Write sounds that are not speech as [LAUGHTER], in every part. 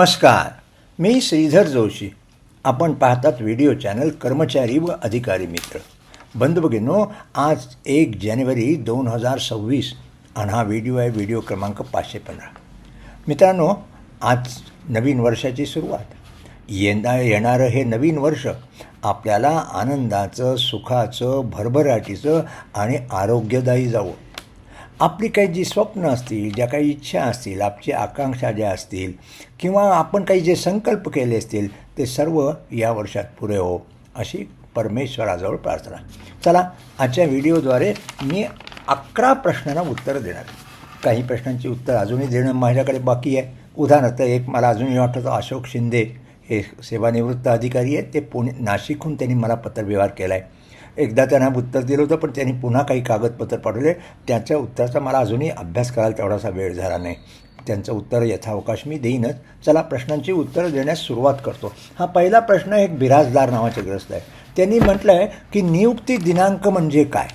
नमस्कार मी श्रीधर जोशी. आपण पाहतात व्हिडिओ चॅनल कर्मचारी व अधिकारी मित्र. बंधुभगिनो आज एक जानेवारी दोन हजार सव्वीस आणि हा व्हिडिओ आहे व्हिडिओ क्रमांक पाचशे पंधरा. मित्रांनो आज नवीन वर्षाची सुरुवात. येंदा येणारं हे नवीन वर्ष आपल्याला आनंदाचं सुखाचं भरभराटीचं आणि आरोग्यदायी जावं. आपली काही जी स्वप्न असतील ज्या काही इच्छा असतील आपची आकांक्षा ज्या असतील किंवा आपण काही जे संकल्प केले असतील ते सर्व या वर्षात पुरे हो अशी परमेश्वराजवळ प्रार्थना. चला आजच्या व्हिडिओद्वारे मी अकरा प्रश्नांना उत्तरं देणार. काही प्रश्नांची उत्तर अजूनही देणं माझ्याकडे बाकी आहे. उदाहरणार्थ एक मला अजूनही वाटतं अशोक शिंदे. हे सेवानिवृत्त अधिकारी आहेत. ते पुणे नाशिकहून त्यांनी मला पत्रव्यवहार केला आहे एकदा त्यांना उत्तर दिलं होतं पण त्यांनी पुन्हा काही कागदपत्र पाठवले. त्याच्या उत्तराचा मला अजूनही अभ्यास करायला तेवढासा वेळ झाला नाही. त्यांचं उत्तर यथावकाश मी देईनच. चला प्रश्नांची उत्तरं देण्यास सुरुवात करतो. हा पहिला प्रश्न एक बिराजदार नावाचे ग्रस्त आहे. त्यांनी म्हटलं आहे की नियुक्ती दिनांक म्हणजे काय?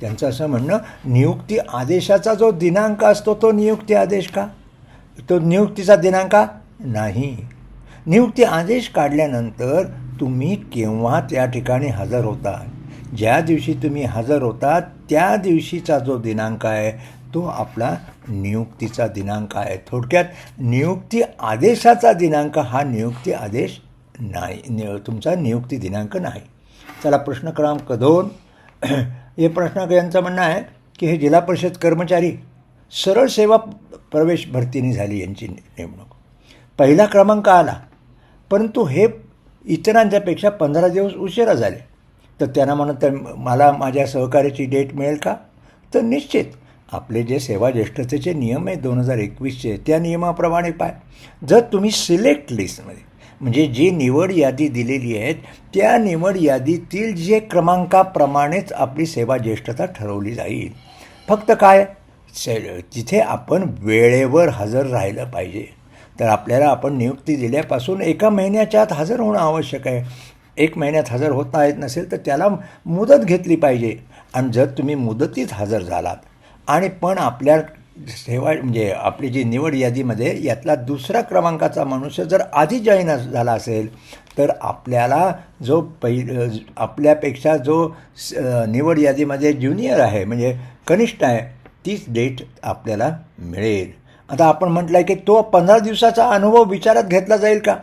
त्यांचं असं म्हणणं नियुक्ती आदेशाचा जो दिनांक असतो तो नियुक्ती आदेश का? तो नियुक्तीचा दिनांक नाही. नियुक्ती आदेश काढल्यानंतर तुम्ही केव्हा त्या ठिकाणी हजर होता ज्या दिवशी तुम्ही हजर होता त्या दिवशीचा जो दिनांक आहे तो आपला नियुक्तीचा दिनांक आहे. थोडक्यात नियुक्ती आदेशाचा दिनांक हा नियुक्ती आदेश नाही. नि तुमचा नियुक्ती दिनांक नाही. चला प्रश्न क्रमांक दोन. हे प्रश्न यांचं म्हणणं आहे की हे जिल्हा परिषद कर्मचारी सरळ सेवा प्रवेश भरतीने झाली यांची नेमणूक. पहिला क्रमांक आला परंतु हे इतरांच्यापेक्षा पंधरा दिवस उशिरा झाले. तर त्यांना म्हणत तर मला माझ्या सहकार्याची डेट मिळेल का? तर निश्चित आपले जे सेवा ज्येष्ठतेचे नियम आहेत दोन हजार एकवीसचे त्या नियमाप्रमाणे पाय. जर तुम्ही सिलेक्ट लिस्टमध्ये म्हणजे जी निवड यादी दिलेली आहेत त्या निवड यादीतील जे क्रमांकाप्रमाणेच आपली सेवा ज्येष्ठता ठरवली जाईल. फक्त काय? से तिथे आपण वेळेवर हजर राहिलं पाहिजे. तर आपल्याला आपण नियुक्ती दिल्यापासून एका महिन्याच्या आत हजर होणं आवश्यक आहे. एक महिन्यात हजर होता येत नसेल तर त्याला मुदत घेतली पाहिजे. आणि जर तुम्ही मुदतीत हजर झालात आणि पण आपल्या सेवा म्हणजे आपली जी निवड यादीमध्ये यातला दुसरा क्रमांकाचा मनुष्य जर आधी जॉईन झाला असेल तर आपल्याला जो पहि आपल्यापेक्षा जो निवड यादीमध्ये ज्युनियर आहे म्हणजे कनिष्ठ आहे तीच डेट आपल्याला मिळेल. आता आपण म्हटलं आहे की तो पंधरा दिवसाचा अनुभव विचारात घेतला जाईल का?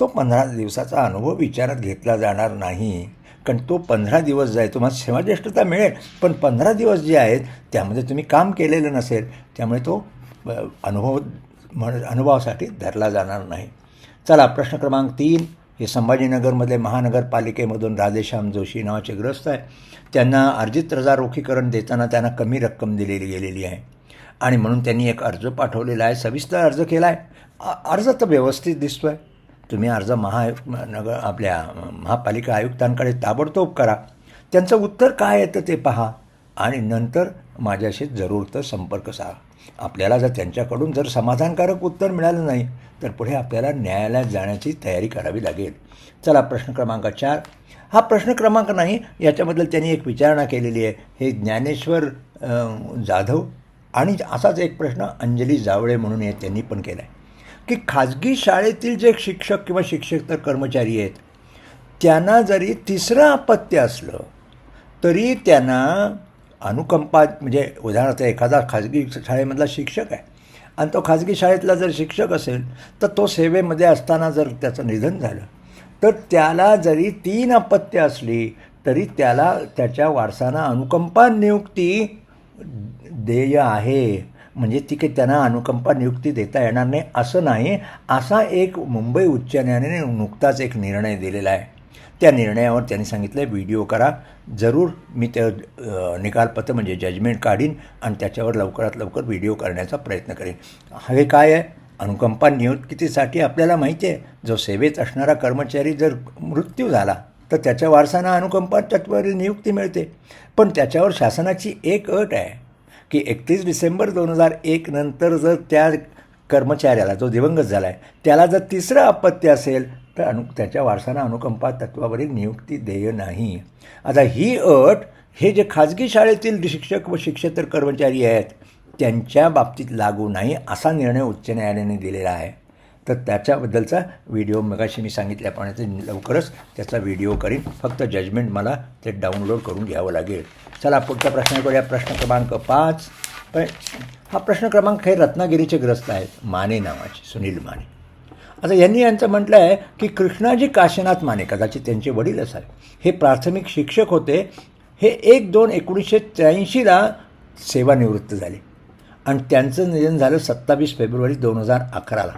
तो पंधरा दिवसाचा अनुभव विचारात घेतला जाणार नाही. कारण तो पंधरा दिवस जाईल तुम्हाला सेवाज्येष्ठता मिळेल पण पंधरा दिवस जे आहेत त्यामध्ये तुम्ही काम केलेलं नसेल त्यामुळे तो अनुभव म्हण अनुभवासाठी धरला जाणार नाही. चला प्रश्न क्रमांक तीन. हे संभाजीनगरमधले महानगरपालिकेमधून राधेश्याम जोशी नावाचे ग्रस्त आहे त्यांना अर्जित रजा रोखीकरण देताना त्यांना कमी रक्कम दिलेली गेलेली आहे. आणि म्हणून त्यांनी एक अर्ज पाठवलेला आहे सविस्तर अर्ज केला आहे अर्ज तर व्यवस्थित दिसतो आहे तुम्ही अर्ज महा नगर आपल्या महापालिका आयुक्तांकडे ताबडतोब करा. त्यांचं उत्तर काय येतं ते पहा. आणि नंतर माझ्याशी जरूर तर संपर्क साधा. आपल्याला जर त्यांच्याकडून जर समाधानकारक उत्तर मिळालं नाही तर पुढे आपल्याला न्यायालयात जाण्याची तयारी करावी लागेल. चला प्रश्न क्रमांक चार. हा प्रश्न क्रमांक नाही याच्याबद्दल त्यांनी एक विचारणा केलेली आहे. हे ज्ञानेश्वर जाधव आणि असाच एक प्रश्न अंजली जावळे म्हणून आहे त्यांनी पण केला आहे की खाजगी शाळेतील जे शिक्षक किंवा शिक्षक तर कर्मचारी आहेत त्यांना जरी तिसरं अपत्य असलं तरी त्यांना अनुकंपा म्हणजे उदाहरणार्थ एखादा खाजगी शाळेमधला शिक्षक आहे आणि तो खाजगी शाळेतला जर शिक्षक असेल तर तो सेवेमध्ये असताना जर त्याचं निधन झालं तर त्याला जरी तीन अपत्य असली तरी त्याला त्याच्या वारसांना अनुकंपा नियुक्ती देय आहे. म्हणजे ती काही त्यांना अनुकंपा नियुक्ती देता येणार नाही असं नाही. असा एक मुंबई उच्च न्यायालयाने नुकताच एक निर्णय दिलेला आहे. त्या निर्णयावर त्यांनी सांगितलं व्हिडिओ करा जरूर मी ते निकालपत्र म्हणजे जजमेंट काढीन आणि त्याच्यावर लवकरात लवकर व्हिडिओ करण्याचा प्रयत्न करेन. हे काय आहे? अनुकंपा नियुक्तीसाठी आपल्याला माहिती आहे जो सेवेत असणारा कर्मचारी जर मृत्यू झाला तर त्याच्या वारसांना अनुकंपा तत्वावरील नियुक्ती मिळते. पण त्याच्यावर शासनाची एक अट आहे. की एकतीस डिसेंबर दोन हजार एक नंतर जर त्या कर्मचाऱ्याला जो दिवंगत झाला आहे त्याला जर तिसरं अपत्य असेल तर अनु त्याच्या वारसांना अनुकंपा तत्वावरील नियुक्ती देय नाही. आता ही अट हे जे खाजगी शाळेतील शिक्षक व शिक्षेतर कर्मचारी आहेत त्यांच्या बाबतीत लागू नाही असा निर्णय उच्च न्यायालयाने दिलेला आहे. तर त्याच्याबद्दलचा व्हिडिओ मगाशी मी सांगितल्याप्रमाणे ते लवकरच त्याचा व्हिडिओ करीन. फक्त जजमेंट मला ते डाउनलोड करून घ्यावं लागेल. चला पुढच्या प्रश्नाकडे प्रश्न क्रमांक पाच. पण हा प्रश्न क्रमांक हे रत्नागिरीचे ग्रस्त आहेत. माने नावाचे सुनील माने. आता यांनी यांचं म्हटलं आहे की कृष्णाजी काशीनाथ माने कदाचित त्यांचे वडील असावे. हे प्राथमिक शिक्षक होते. हे एक दोन एकोणीसशे त्र्याऐंशीला सेवानिवृत्त झाले. आणि त्यांचं निधन झालं सत्तावीस फेब्रुवारी दोन हजार अकराला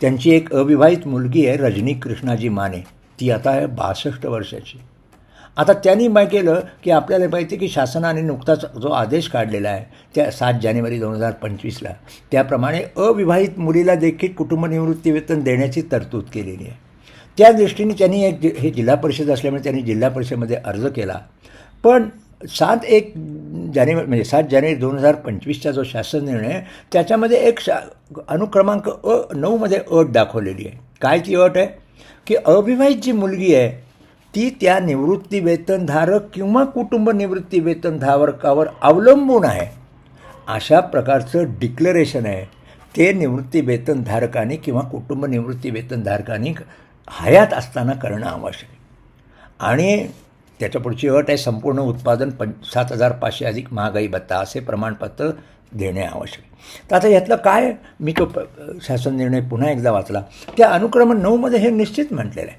त्यांची एक अविवाहित मुलगी आहे रजनी कृष्णाजी माने. ती आता आहे बासष्ट वर्षाची. आता त्यांनी काय केलं की आपल्याला माहिती आहे की शासनाने नुकताच जो आदेश काढलेला आहे त्या सात जानेवारी दोन हजार पंचवीसला त्याप्रमाणे अविवाहित मुलीला देखील कुटुंब निवृत्ती वेतन देण्याची तरतूद केलेली आहे. त्या दृष्टीने त्यांनी एक जि- हे जिल्हा परिषद असल्यामुळे त्यांनी जिल्हा परिषदेमध्ये अर्ज केला. पण सात एक जानेवारी म्हणजे सात जानेवारी दोन हजार पंचवीसचा जो शासन निर्णय आहे, त्याच्यामध्ये एक शा अनुक्रमांक अ नऊमध्ये अट दाखवलेली आहे. काय ती अट आहे? की अविवाहित जी मुलगी आहे ती त्या निवृत्ती वेतनधारक किंवा कुटुंब निवृत्ती वेतनधारकावर अवलंबून आहे. अशा प्रकारचं डिक्लरेशन आहे. ते निवृत्ती वेतनधारकांनी किंवा कुटुंब निवृत्ती वेतनधारकांनी हयात असताना करणं आवश्यक आहे. आणि त्याच्या पुढची अट आहे संपूर्ण उत्पादन पं सात हजार पाचशे अधिक महागाई भत्ता असे प्रमाणपत्र देणे आवश्यक. तर आता यातलं काय मी तो प- शासन निर्णय पुन्हा एकदा वाचला. त्या अनुक्रम नऊमध्ये हे निश्चित म्हटलेलं आहे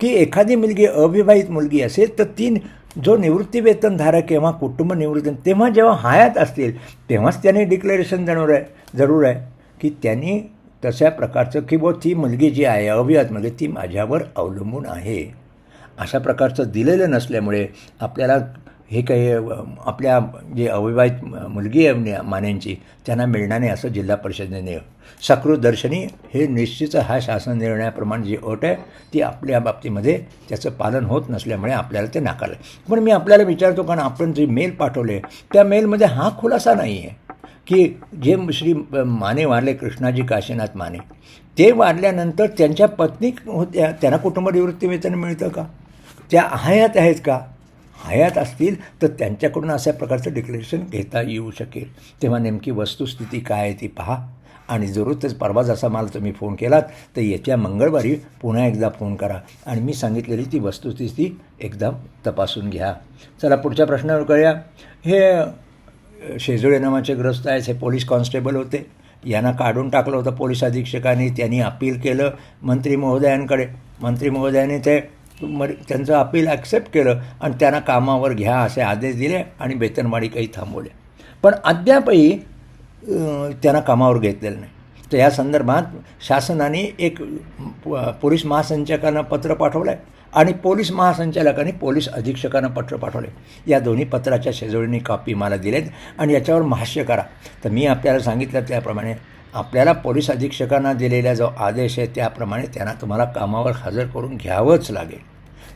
की एखादी मुलगी अविवाहित मुलगी असेल तर तीन जो निवृत्तीवेतनधारक किंवा कुटुंब निवृत्ती तेव्हा जेव्हा हयात असतील तेव्हाच त्यांनी डिक्लेरेशन देणार आहे जरूर आहे की त्यांनी तशा प्रकारचं की बुवा ती मुलगी जी आहे अविवाहित मुलगी ती माझ्यावर अवलंबून आहे. अशा प्रकारचं दिलेलं नसल्यामुळे आपल्याला हे काही आपल्या जे अविवाहित मुलगी आहे मान्यांची मानेंची त्यांना मिळणार नाही असं जिल्हा परिषदेने सकृत दर्शनी हे निश्चित हा शासन निर्णयाप्रमाणे जी अट आहे ती आपल्या बाबतीमध्ये त्याचं पालन होत नसल्यामुळे आपल्याला ते नाकारलं. पण मी आपल्याला विचारतो कारण आपण जे मेल पाठवले त्या मेलमध्ये हा खुलासा नाही आहे की जे श्री माने वारले कृष्णाजी काशीनाथ माने ते वारल्यानंतर त्यांच्या पत्नी होत्या त्यांना कुटुंब निवृत्ती वेतन मिळतं का? त्या हयात आहेत का? हयात असतील तर त्यांच्याकडून अशा प्रकारचं डिक्लेरेशन घेता येऊ शकेल. तेव्हा नेमकी वस्तुस्थिती काय आहे ती पहा. आणि जरूरच परवा जसा मला तुम्ही फोन केलात तर येत्या मंगळवारी पुन्हा एकदा फोन करा. आणि मी सांगितलेली ती वस्तुस्थिती एकदा तपासून घ्या. चला पुढच्या प्रश्नावर करूया हे शेजुळे नावाचे ग्रस्त आहेत हे पोलीस कॉन्स्टेबल होते. यांना काढून टाकलं होतं पोलीस अधीक्षकांनी. त्यांनी अपील केलं मंत्री महोदयांकडे. मंत्री महोदयाने ते मर त्यांचं अपील ॲक्सेप्ट केलं आणि त्यांना कामावर घ्या असे आदेश दिले आणि वेतनवाढी काही थांबवल्या पण अद्यापही त्यांना कामावर घेतलेलं नाही. तर या संदर्भात शासनाने एक पोलीस महासंचालकांना पत्र पाठवलं आहे आणि पोलीस महासंचालकांनी पोलीस अधीक्षकांना पत्र पाठवले या दोन्ही पत्राच्या शेजवळीने कॉपी मला दिलेत आणि याच्यावर भाष्य करा. तर मी आपल्याला सांगितलं त्याप्रमाणे आपल्याला पोलीस अधीक्षकांना दिलेला जो आदेश आहे त्याप्रमाणे त्यांना तुम्हाला कामावर हजर करून घ्यावंच लागेल.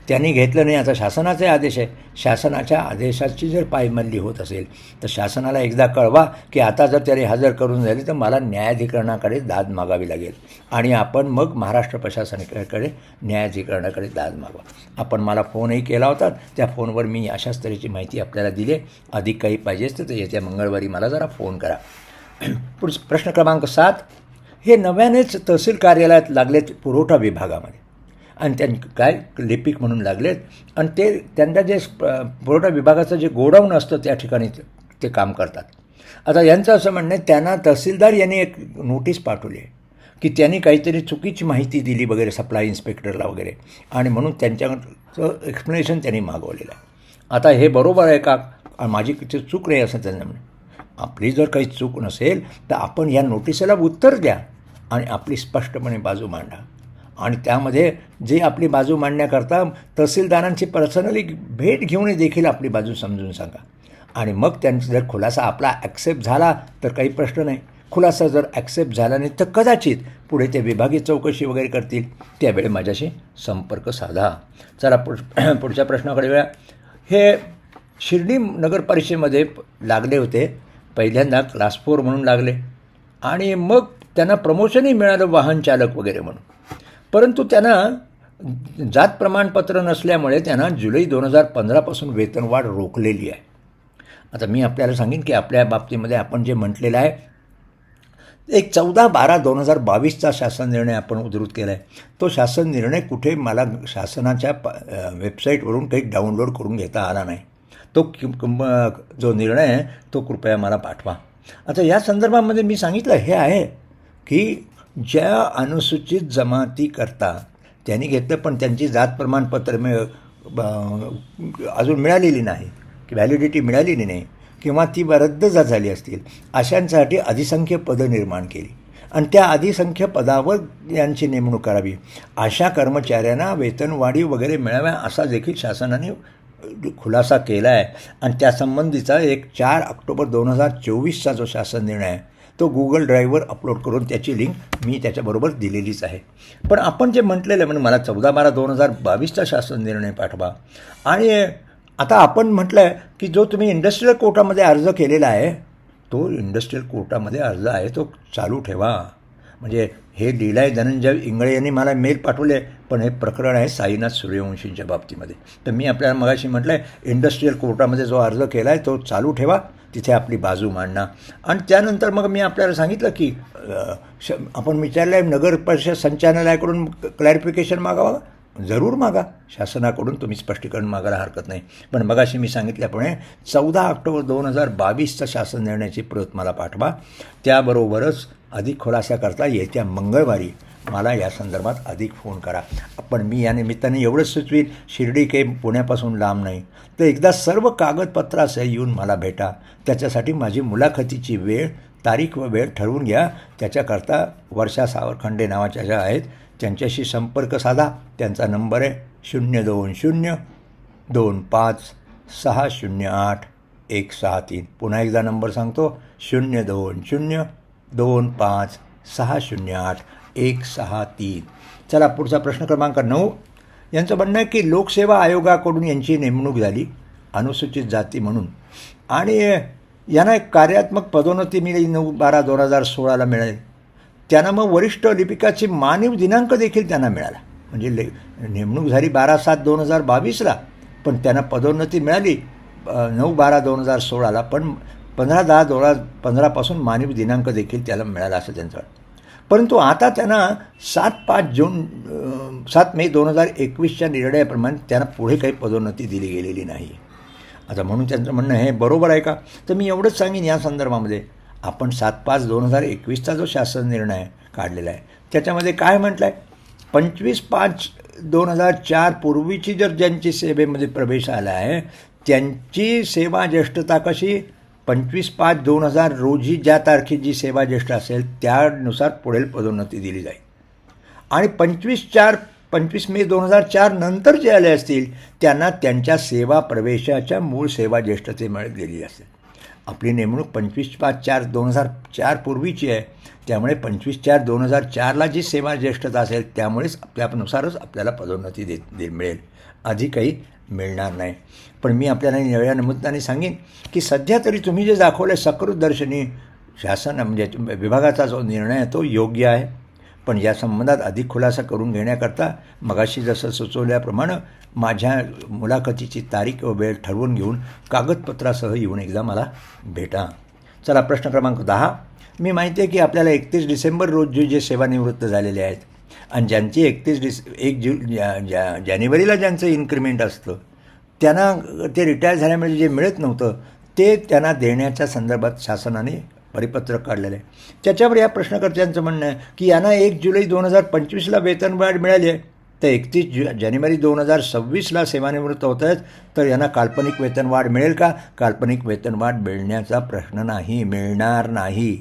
त्यांनी घेतलं नाही आता शासनाचे आदेश आहे. शासनाच्या आदेशाची जर पायमल्ली होत असेल तर शासनाला एकदा कळवा की आता जर त्याने हजर करून झाली तर मला न्यायाधिकरणाकडे दाद मागावी लागेल. आणि आपण मग महाराष्ट्र प्रशासनाकडे न्यायाधिकरणाकडे दाद मागवा. आपण मला फोनही केला होता. त्या फोनवर मी अशाच तऱ्हेची माहिती आपल्याला दिली अधिक काही पाहिजेच तर येत्या मंगळवारी मला जरा फोन करा. [CLEARS THROAT] पुढ प्रश्न क्रमांक सात. हे नव्यानेच तहसील कार्यालयात लागलेत पुरवठा विभागामध्ये. आणि त्यां काय लिपिक म्हणून लागलेत. आणि ते त्यांना जे प- पुरवठा विभागाचं जे गोडाऊन असतं त्या ठिकाणी ते- काम करतात. आता यांचं असं म्हणणं आहे त्यांना तहसीलदार यांनी एक नोटीस पाठवली आहे की त्यांनी काहीतरी चुकीची माहिती दिली वगैरे सप्लाय इन्स्पेक्टरला वगैरे. आणि म्हणून त्यांच्याचं एक्सप्लेनेशन त्यांनी मागवलेलं आहे. आता हे बरोबर आहे का? माझी किती चूक नाही असं त्यांना म्हणणं. आपली जर काही चूक नसेल तर आपण या नोटिसीला उत्तर द्या आणि आपली स्पष्टपणे बाजू मांडा. आणि त्यामध्ये जे आपली बाजू मांडण्याकरता तहसीलदारांची पर्सनली भेट घेऊन देखील आपली बाजू समजून सांगा. आणि मग त्यांचा जर खुलासा आपला ॲक्सेप्ट झाला तर काही प्रश्न नाही. खुलासा जर ॲक्सेप्ट झाला नाही तर कदाचित पुढे ते विभागीय चौकशी वगैरे करतील. त्यावेळी माझ्याशी संपर्क साधा. चला पुढ [CLEARS THROAT] पुढच्या प्रश्नाकडे वेळा हे शिर्डी नगर परिषदेमध्ये लागले होते. पहिल्यांदा क्लास फोर म्हणून लागले. आणि मग त्यांना प्रमोशनही मिळालं वाहन चालक वगैरे म्हणून. परंतु त्यांना जात प्रमाणपत्र नसल्यामुळे त्यांना जुलै दोन हजार पंधरापासून वेतनवाढ रोखलेली आहे. आता मी आपल्याला सांगेन की आपल्या बाबतीमध्ये आपण जे म्हटलेलं आहे एक चौदा बारा दोन हजार बावीसचा शासन निर्णय आपण उद्धृत केला आहे तो शासन निर्णय कुठे मला शासनाच्या प वेबसाईटवरून काही डाउनलोड करून घेता आला नाही. तो जो निर्णय आहे तो कृपया मला पाठवा. आता या संदर्भामध्ये मी सांगितलं हे आहे की ज्या अनुसूचित जमातीकरता त्यांनी घेतलं पण त्यांची जात प्रमाणपत्र मिळ अजून मिळालेली नाही की व्हॅलिडिटी मिळालेली नाही किंवा ती रद्द झाली असतील अशांसाठी अधिसंख्य पदं निर्माण केली. आणि त्या अधिसंख्य पदावर यांची नेमणूक करावी. अशा कर्मचाऱ्यांना वेतनवाढी वगैरे मिळाव्या असा देखील शासनाने खुलासा केला आहे आणि त्यासंबंधीचा एक चार ऑक्टोबर दोन हजार चोवीसचा जो शासन निर्णय आहे तो गुगल ड्राईव्हवर अपलोड करून त्याची लिंक मी त्याच्याबरोबर दिलेलीच आहे. पण आपण जे म्हटलेलं आहे म्हणजे मला चौदा बारा दोन हजार बावीसचा शासन निर्णय पाठवा. आणि आता आपण म्हटलं आहे की जो तुम्ही इंडस्ट्रीयल कोर्टामध्ये अर्ज केलेला आहे तो इंडस्ट्रीयल कोर्टामध्ये अर्ज आहे तो चालू ठेवा. म्हणजे हे लिहिलाय धनंजय इंगळे यांनी मला मेल पाठवले पण हे प्रकरण आहे साईनाथ सूर्यवंशींच्या बाबतीमध्ये. तर मी आपल्याला मगाशी म्हटलं आहे इंडस्ट्रीयल कोर्टामध्ये जो अर्ज केला आहे तो चालू ठेवा तिथे आपली बाजू मांडणं आणि त्यानंतर मग मी आपल्याला सांगितलं की श आपण विचारलं आहे नगर परिषद संचालनालयाकडून क्लॅरिफिकेशन मागावा जरूर मागा. शासनाकडून तुम्ही स्पष्टीकरण मागायला हरकत नाही. पण मगाशी मी सांगितल्याप्रमाणे चौदा ऑक्टोबर दोन हजार बावीसचा शासन निर्णयाची प्रत मला पाठवा. त्याबरोबरच अधिक खुलासा करता येत्या मंगळवारी मला या संदर्भात अधिक फोन करा. पण मी या निमित्ताने एवढंच सुचवीन शिर्डी काही पुण्यापासून लांब नाही. तर एकदा सर्व कागदपत्रासह येऊन मला भेटा. त्याच्यासाठी माझी मुलाखतीची वेळ तारीख व वेळ ठरवून घ्या. त्याच्याकरता वर्षा सावरखंडे नावाच्या ज्या आहेत त्यांच्याशी संपर्क साधा. त्यांचा नंबर आहे शून्य दोन शून्य दोन पाच सहा शून्य आठ एक सहा तीन. पुन्हा एकदा नंबर सांगतो शून्य दोन शून्य दोन पाच सहा शून्य आठ. एक सहा तीन. चला पुढचा प्रश्न क्रमांक नऊ. यांचं म्हणणं आहे की लोकसेवा आयोगाकडून यांची नेमणूक झाली अनुसूचित जाती म्हणून. आणि यांना एक कार्यात्मक पदोन्नती मिळेल नऊ बारा दोन हजार सोळाला मिळाली. त्यांना मग वरिष्ठ लिपिकाची मानव दिनांक देखील त्यांना मिळाला. म्हणजे ले नेमणूक झाली बारा सात दोन हजार बावीसला पण त्यांना पदोन्नती मिळाली नऊ बारा दोन हजार सोळाला पण पंधरा दहा दोन हजार पंधरापासून मानव दिनांक देखील त्याला मिळाला असं त्यांचं वाटतं. परंतु आता त्यांना सात पाच जून सात मे दोन हजार एकवीसच्या निर्णयाप्रमाणे त्यांना पुढे काही पदोन्नती दिली गेलेली नाही. आता म्हणून त्यांचं म्हणणं हे बरोबर आहे का? तर मी एवढंच सांगेन या संदर्भामध्ये. आपण सात पाच दोन हजार एकवीसचा जो शासन निर्णय काढलेला आहे त्याच्यामध्ये काय म्हटलं आहे पंचवीस पाच दोन हजार चार पूर्वीची जर ज्यांची सेवेमध्ये प्रवेश आला आहे त्यांची सेवा ज्येष्ठता कशी? पंचवीस पाच दोन हजार रोजी ज्या तारखेची सेवा ज्येष्ठ असेल त्यानुसार पुढील पदोन्नती दिली जाईल. आणि पंचवीस चार पंचवीस मे दोन हजार चार नंतर जे आले असतील त्यांना त्यांच्या सेवा प्रवेशाच्या मूळ सेवा ज्येष्ठते मिळत गेली असेल. आपली नेमणूक पंचवीस पाच चार दोन हजार चार पूर्वीची आहे. त्यामुळे पंचवीस चार दोन हजार चारला जी सेवा ज्येष्ठता असेल त्यामुळेच त्यानुसारच आपल्याला पदोन्नती दे मिळेल. आधी काही मिळणार नाही. पण मी आपल्याला नव्या निमित्ताने सांगेन की सध्या तरी तुम्ही जे दाखवलं सकृत दर्शनी शासन म्हणजे विभागाचा जो निर्णय आहे तो योग्य आहे. पण या संबंधात अधिक खुलासा करून घेण्याकरता मगाशी जसं सुचवल्याप्रमाणे माझ्या मुलाखतीची तारीख व वेळ ठरवून घेऊन कागदपत्रासह येऊन एकदा मला भेटा. चला प्रश्न क्रमांक दहा. मी माहिती आहे की आपल्याला एकतीस डिसेंबर रोजी जे सेवानिवृत्त झालेले आहेत आणि ज्यांची एकतीस डिस एक जु ज्या ज्या जानेवारीला ज्यांचं इन्क्रिमेंट असतं त्यांना ते रिटायर झाल्यामुळे जे मिळत नव्हतं ते त्यांना देण्याच्या संदर्भात शासनाने परिपत्रक काढलेलं आहे. त्याच्यावर या प्रश्नकर्त्यांचं म्हणणं आहे की यांना एक जुलै दोन हजार पंचवीसला वेतनवाढ मिळाली आहे तर एकतीस जु जानेवारी दोन हजार सव्वीसला सेवानिवृत्त होत आहेत तर यांना काल्पनिक वेतनवाढ मिळेल का? काल्पनिक वेतनवाढ मिळण्याचा प्रश्न नाही मिळणार नाही.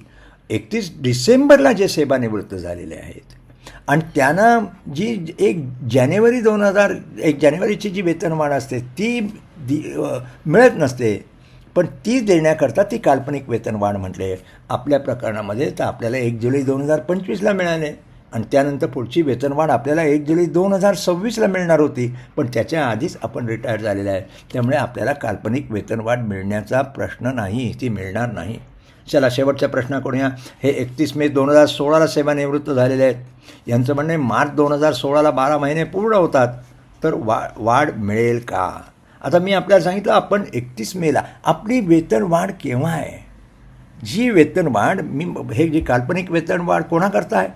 एकतीस डिसेंबरला जे सेवानिवृत्त झालेले आहेत आणि त्यांना जी एक जानेवारी दोन हजार एक जानेवारीची जी वेतनवाढ असते ती दि मिळत नसते. पण ती देण्याकरता ती काल्पनिक वेतनवाढ म्हटले. आपल्या प्रकरणामध्ये तर आपल्याला एक जुलै दोन हजार पंचवीसला मिळाले. आणि त्यानंतर पुढची वेतनवाढ आपल्याला एक जुलै दोन हजार सव्वीसला मिळणार होती. पण त्याच्या आधीच आपण रिटायर झालेलं आहे त्यामुळे आपल्याला काल्पनिक वेतनवाढ मिळण्याचा प्रश्न नाही ती मिळणार नाही. चला शेवटच्या प्रश्नाकडून या. हे एकतीस मे दोन हजार सोळाला सेवानिवृत्त झालेले आहेत. यांचं म्हणणं आहे मार्च दोन हजार सोळाला बारा महिने पूर्ण होतात तर वा वाढ मिळेल का? आता मी आपल्याला सांगितलं आपण एकतीस मेला आपली वेतन वाढ केव्हा आहे? जी वेतनवाढ मी हे जी काल्पनिक वेतनवाढ कोणाकरता आहे?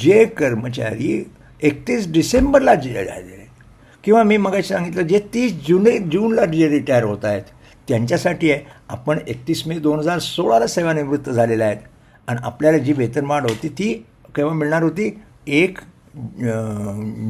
जे कर्मचारी एकतीस डिसेंबरला जे झालेले किंवा मी मग सांगितलं जे तीस जुने जूनला जे रिटायर होत आहेत त्यांच्यासाठी आहे. आपण एकतीस मे दोन हजार सोळाला सेवानिवृत्त झालेल्या आहेत. आणि आपल्याला जी वेतनवाढ होती ती केव्हा मिळणार होती? एक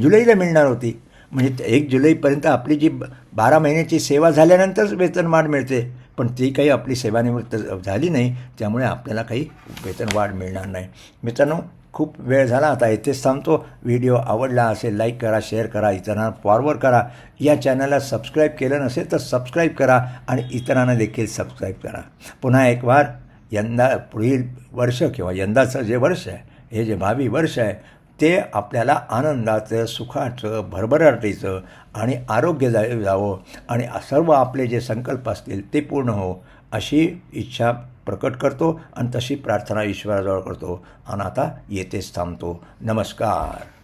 जुलैला मिळणार होती. म्हणजे एक जुलैपर्यंत आपली जी ब- बारा महिन्याची सेवा झाल्यानंतरच वेतनवाढ मिळते. पण ती काही आपली सेवानिवृत्त झाली नाही. त्यामुळे आपल्याला काही वेतनवाढ मिळणार नाही. मित्रांनो खूप वेळ झाला. आता इथेच थांबतो. व्हिडिओ आवडला असेल लाईक करा शेअर करा इतरांना फॉरवर्ड करा. या चॅनलला सबस्क्राईब केलं नसेल तर सबस्क्राईब करा आणि इतरांना देखील सबस्क्राईब करा. पुन्हा एक वार यंदा पुढील वर्ष किंवा यंदाचं जे वर्ष आहे हे जे भावी वर्ष आहे ते आपल्याला आनंदाचं सुखाचं भरभराटीचं आणि आरोग्य जा जावं आणि सर्व आपले जे संकल्प असतील ते पूर्ण हो अशी इच्छा प्रकट करतो आणि तशी प्रार्थना ईश्वराजवळ करतो. आणि आता येथेच थांबतो. नमस्कार.